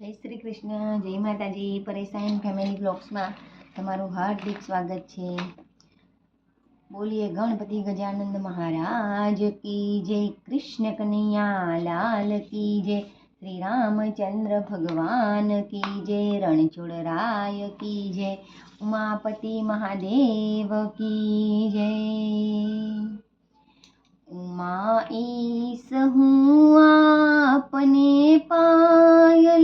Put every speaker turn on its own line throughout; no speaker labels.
જય શ્રી કૃષ્ણ, જય માતાજી. પરેશાન ફેમિલી બ્લોગ્સમાં તમારું હાર્દિક સ્વાગત છે. બોલીએ ગણપતિ ગજાનંદ મહારાજ કી જય, કૃષ્ણ કનૈયા, લાલ કી જય શ્રી રામચંદ્ર ભગવાન કી જય રણછોડરાય કી જય, ઉમાપતિ મહાદેવ કી જય. ઉમા ઈસ હું આપને પાય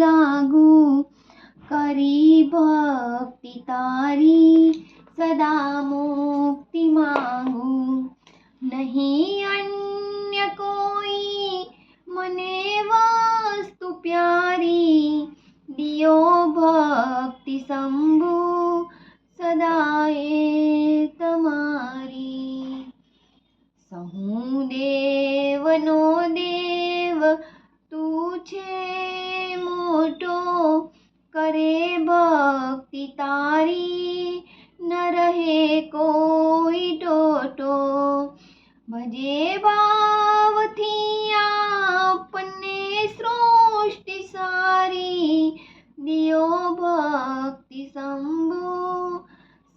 ભક્તિ તારી સદા મુક્તિ માંગુ નહીં અન્ય કોઈ મને વસ્તુ પ્યારી દિયો ભક્તિ શંભુ સદાએ તમારી સહુ દેવનો દેવ તું છે કરે ભક્તિ તારી, ન રહે કોઈ ટોટો. ભજે ભાવથી આપણને સૃષ્ટિ સારી, દિયો ભક્તિ શંભુ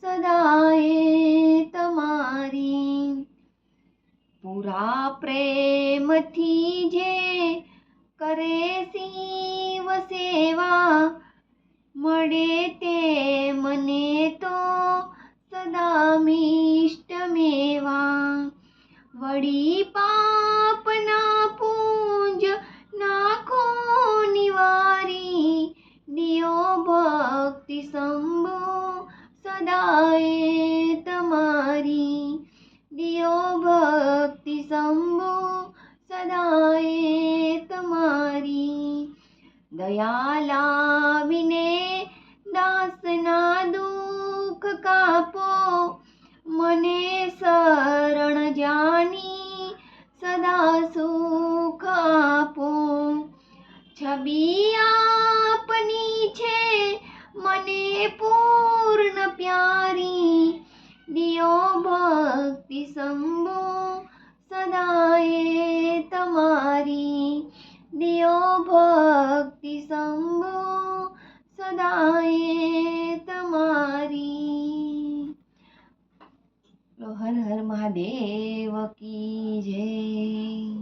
સદાએ તમારી. પૂરા પ્રેમથી જે કરે શિવ સેવા મળે તે મને તો સદા મિષ્ટ મેવા. વળી પાપના પૂંજ નાખો નિવારી. દિયો ભક્તિ શંભુ સદાએ તમારી. દિયો ભક્તિ શંભુ સદાએ તમારી. દયા આપો. મને શરણ જાની, સદા સુખ આપો. છબી આપની છે, મને પૂર્ણ પ્યારી. દિયો ભક્તિ શંભો સદાએ તમારી. દિયો ભક્તિ શંભો સદાએ મહાદેવ કી જય.